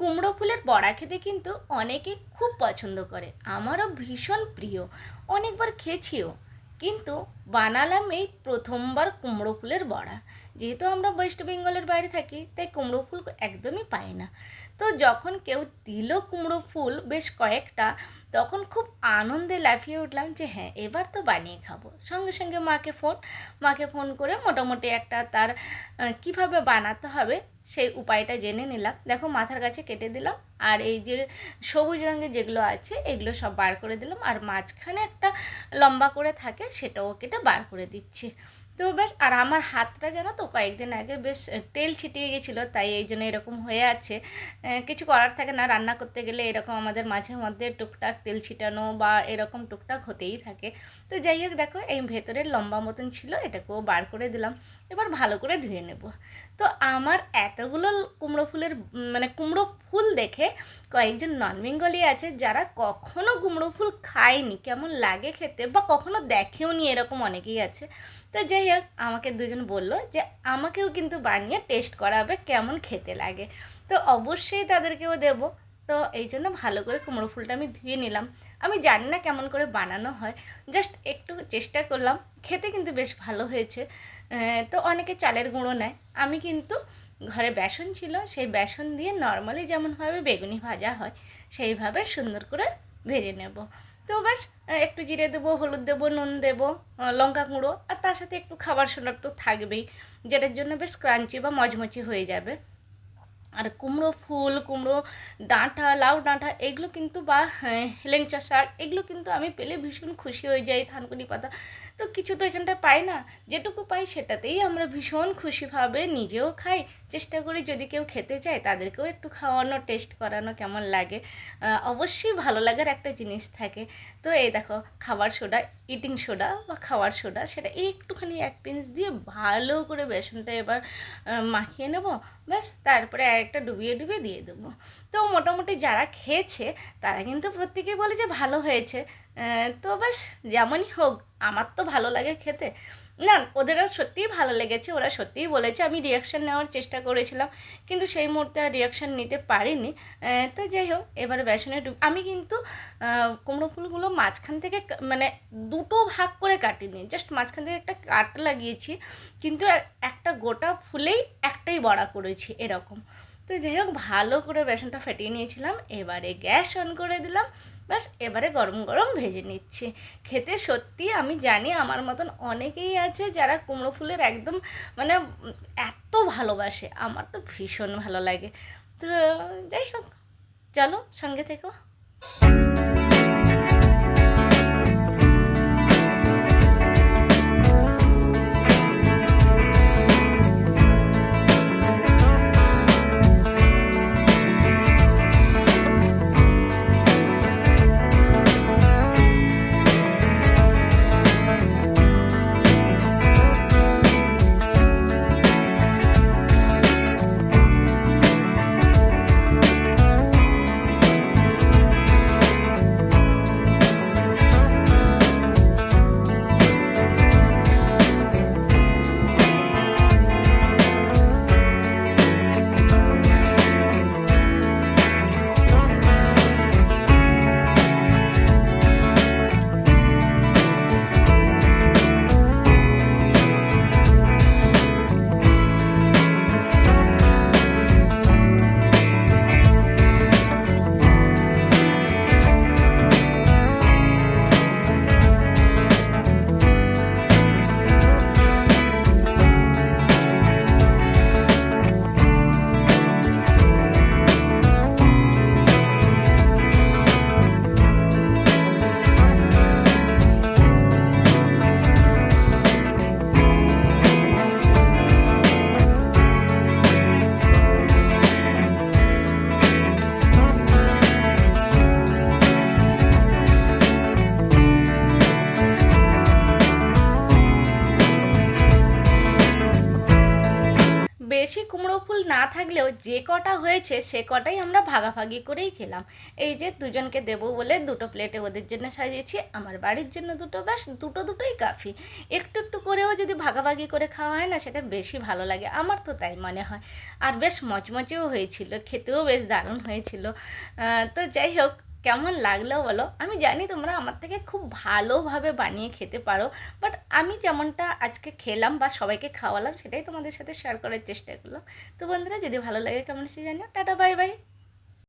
কুমড়ো ফুলের বড়া খেতে কিন্তু অনেকে খুব পছন্দ করে। আমারও ভীষণ প্রিয়। অনেকবার খেয়েছিও। কিন্তু বানালাম এই প্রথমবার কুমড়ো ফুলের বড়া। যেহেতু আমরা ওয়েস্ট বেঙ্গলের বাইরে থাকি, তাই কুমড়ো ফুল একদমই পাই না। তো যখন কেউ দিল কুমড়ো ফুল বেশ কয়েকটা, তখন খুব আনন্দে লাফিয়ে উঠলাম যে হ্যাঁ এবার তো বানিয়ে খাব। সঙ্গে সঙ্গে মাকে ফোন মাকে ফোন করে মোটামুটি একটা তার কীভাবে বানাতে হবে সেই উপায়টা জেনে নিলাম। দেখো মাথার কাছে কেটে দিলাম আর এই যে সবুজ রঙের যেগুলো আছে এগুলো সব বার করে দিলাম। আর মাঝখানে একটা লম্বা করে থাকে সেটাও কেটে বার করে দিচ্ছি। তো বেশ, আর আমার হাতটা জানো তো কয়েকদিন আগে বেশ তেল ছিটিয়ে গেছিল, তাই এই জন্য এরকম হয়ে আছে। কিছু করার থাকে না, রান্না করতে গেলে এরকম আমাদের মাঝে মধ্যে টুকটাক তেল ছিটানো বা এরকম টুকটাক হতেই থাকে। তো যাই হোক, দেখো, এই ভেতরের লম্বা মতন ছিল, এটাকেও বার করে দিলাম, এবার ভালো করে ধুয়ে নেব। তো আমার এতগুলো কুমড়ো ফুলের মানে কুমড়ো ফুল দেখে কয়েকজন নন বেঙ্গলি আছে, যারা কখনো কুমড়ো ফুল খায়নি, কেমন লাগে খেতে, বা কখনো দেখেও নি এরকম অনেকেই আছে। তো যাই হোক আমাকে দুজন বলল যে আমাকেও কিন্তু বানিয়ে টেস্ট করাবে, কেমন খেতে লাগে। তো অবশ্যই তাদেরকেও দেবো। তো এই জন্য ভালো করে কুমড়ো ফুলটা আমি ধুয়ে নিলাম। আমি জানি না কেমন করে বানানো হয়। জাস্ট একটু চেষ্টা করলাম। খেতে কিন্তু বেশ ভালো হয়েছে। তো অনেকে চালের গুঁড়ো নেয়। আমি কিন্তু ঘরে বেসন ছিল, সেই বেসন দিয়ে নর্মালি যেমনভাবে বেগুনি ভাজা হয়, সেইভাবে সুন্দর করে ভেজে নেব। তো ব্যাস একটু জিরে দেবো, হলুদ দেবো, নুন দেবো লঙ্কা গুঁড়ো, আর তার সাথে একটু খাবার সোনার তো থাকবেই, যেটার জন্য বেশ ক্রাঞ্চি বা মজমচি হয়ে যাবে। আর কুমড়ো ফুল কুমড়ো ডাঁটা লাউ ডাঁটা এগুলো কিন্তু বা হ্যাঁ, হেলেঞ্চা শাক এগুলো কিন্তু আমি পেলে ভীষণ খুশি হয়ে যাই থানকুনি পাতা। তো কিছু তো এখানটা পাই না যেটুকু পাই সেটাতেই আমরা ভীষণ খুশিভাবে নিজেও খাই। চেষ্টা করি যদি কেউ খেতে চায় তাদেরকেও একটু খাওয়ানো টেস্ট করানো কেমন লাগে। অবশ্যই ভালো লাগার একটা জিনিস থাকে। তো এই দেখো খাবার সোডা ইটিং সোডা বা খাওয়ার সোডা সেটা একটুখানি এক পিঞ্চ দিয়ে ভালো করে বেসনটা এবার মাখিয়ে নেব। ব্যাস তারপরে একটা ডুবিয়ে ডুবিয়ে দিয়ে দেবো। তো মোটামুটি যারা খেয়েছে, তারা কিন্তু প্রত্যেকেই বলে যে ভালো হয়েছে। তো ব্যাস, যেমনই হোক, আমার তো ভালো লাগে খেতে। না, ওদেরও সত্যিই ভালো লেগেছে, ওরা সত্যিই বলেছে, আমি রিয়াকশান নেওয়ার চেষ্টা করেছিলাম, কিন্তু সেই মুহূর্তে আর রিয়াকশান নিতে পারিনি। তো যাই হোক, এবারে বেসনে ডুব, আমি কিন্তু কুমড়ো ফুলগুলো মাঝখান থেকে মানে দুটো ভাগ করে কাটিনি জাস্ট মাঝখান থেকে একটা কাট লাগিয়েছি, কিন্তু একটা গোটা ফুলেই একটাই বড়া করেছি, এরকম। তো যাই হোক, ভালো করে বেসনটা ফেটিয়ে নিয়েছিলাম, এবারে গ্যাস অন করে দিলাম, ব্যাস, এবারে গরম গরম ভেজে নিচ্ছি। খেতে সত্যি আমি জানি আমার মতন অনেকেই আছে যারা কুমড়ো ফুলের একদম মানে এত ভালোবাসে, আমার তো ভীষণ ভালো লাগে। তো যাই হোক, চলো সঙ্গে থেকো। থাকলেও যে কটা হয়েছে সে কটাই আমরা ভাগাভাগি করেই খেলাম। এই যে দুজনকে দেবো বলে দুটো প্লেটে ওদের জন্য সাজিয়েছি, আমার বাড়ির জন্য দুটো, ব্যাস দুটো দুটোই কাফি। একটু একটু করেও যদি ভাগাভাগি করে খাওয়া হয় না, সেটা বেশি ভালো লাগে। আমার তো তাই মনে হয়। আর বেশ মচমচেও হয়েছিল, খেতেও বেশ দারুণ হয়েছিল। তো যাই হোক কেমন লাগল বলো? আমি জানি তোমরা আমার থেকে খুব ভালোভাবে বানিয়ে খেতে পারো বাট আমি যেমনটা আজকে খেলাম বা সবাইকে খাওয়ালাম সেটাই তোমাদের সাথে শেয়ার করার চেষ্টা করলাম। তো বন্ধুরা, যদি ভালো লাগে কেমন সে জানিও। Tata bye bye